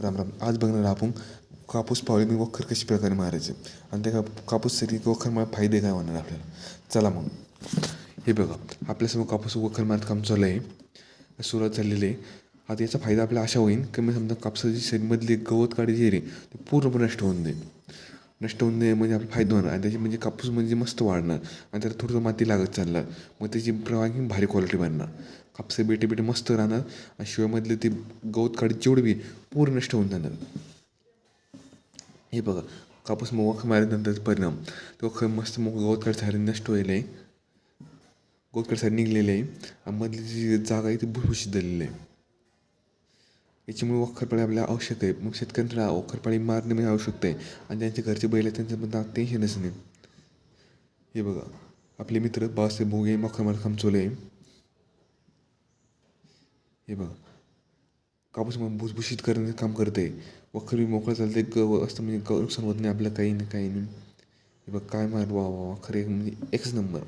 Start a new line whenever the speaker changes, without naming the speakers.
राम राम. आज बघणार आपण कापूस पावले वखर कशी प्रकारे मारायचे. आणि त्या का कापूससाठी वखर मला फायदे काय होणार आपल्याला? चला मग. हे बघा. आपल्यासमोर कापूस वखर मारत काम चालू आहे. सुरुवात झालेली आहे. आता याचा फायदा आपल्याला अशा होईल मी समजा कापसाची शरीरमधली गवत काढी जी आहे रे ते पूर्णपणे नष्ट होऊन जाईल. नष्ट होऊन नये म्हणजे आपला फायदा होणार. आणि त्याची म्हणजे कापूस म्हणजे मस्त वाढणार. आणि त्याला थोडंसं माती लागत चालणार. मग त्याची प्रवाही भारी क्वालिटी बनणार. कापसे बेटे बेटे मस्त राहणार. आणि शिवामधले ते गवत काढी जेवढे बी पूर्ण नष्ट होऊन जाणार. हे बघा कापूस मग मारल्यानंतर परिणाम. तो ख मस्त मग गवत काढ सारे नष्ट व्हायला आहे गवत काढ सारे निघलेले आहे. आणि मधली जी जागा आहे ती भुसभुशीत झालेली आहे. याच्यामुळे वखरपाळी आपल्याला आवश्यक आहे. मग शेतकऱ्यांना वखरपाळी मारणे म्हणजे आवश्यक आहे. आणि त्यांचे घरचे बैल आहेत त्यांच्याबद्दल टेन्शनच नाही हे बघा. आपले मित्र बाळासाहेब भोगे मखरमाल खामचोले हे बघा. कापूस मग भुसभुशीत करण्याचं काम करते. वखर मोकळं चालते ग असतं म्हणजे नुकसान होत नाही आपलं काही नाही काही नाही. हे बघ काय मार वा वा वा खरे म्हणजे एकच नंबर.